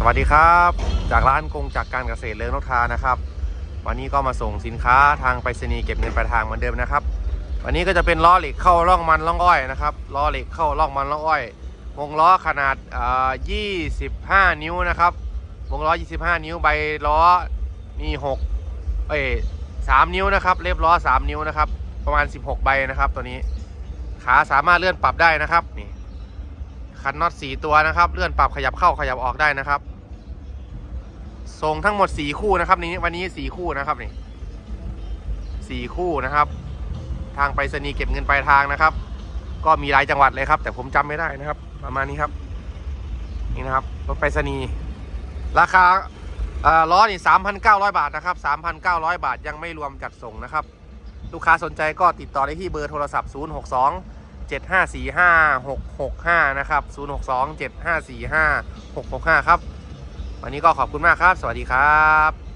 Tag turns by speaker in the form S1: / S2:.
S1: สวัสดีครับ จากร้านกงจากการเกษตรเลิงนกทานะครับ วันนี้ก็มาส่งสินค้าทางไปรษณีย์เก็บเงินปลายทางเหมือนเดิมนะครับ วันนี้ก็จะเป็นล้อเหล็กเข้าร่องมันร่องอ้อยนะครับล้อเหล็กเข้าร่องมันร่องอ้อยวงล้อขนาดอ่า25นิ้วนะครับ วงล้อ 25 นิ้วใบล้อมี6เอ้ย3นิ้วนะครับ เล็บล้อ 3 นิ้วนะครับ ประมาณ 16 ใบนะครับ ตัวนี้ ขาสามารถเลื่อนปรับได้นะครับนี่ คันน็อต4ตัวนะครับ เลื่อนปรับขยับเข้าขยับออกได้นะครับส่งทั้งหมด4คู่นะครับนี้วันนี้4คู่นะครับนี่4คู่นะครับ ทางไปรษณีย์เก็บเงินปลายทางนะครับ ก็มีหลายจังหวัดเลยครับ แต่ผมจำไม่ได้นะครับ ประมาณนี้ครับ นี่นะครับรถไปรษณีย์ราคาเอ่อล้อนี่3,900บาทนะครับ3,900บาทยังไม่รวมจัดส่งนะครับ ลูกค้าสนใจก็ติดต่อได้ที่เบอร์โทรศัพท์062 7545 7545665 นะครับ 062 7545 665 ครับ วันนี้ก็ขอบคุณมากครับ สวัสดีครับ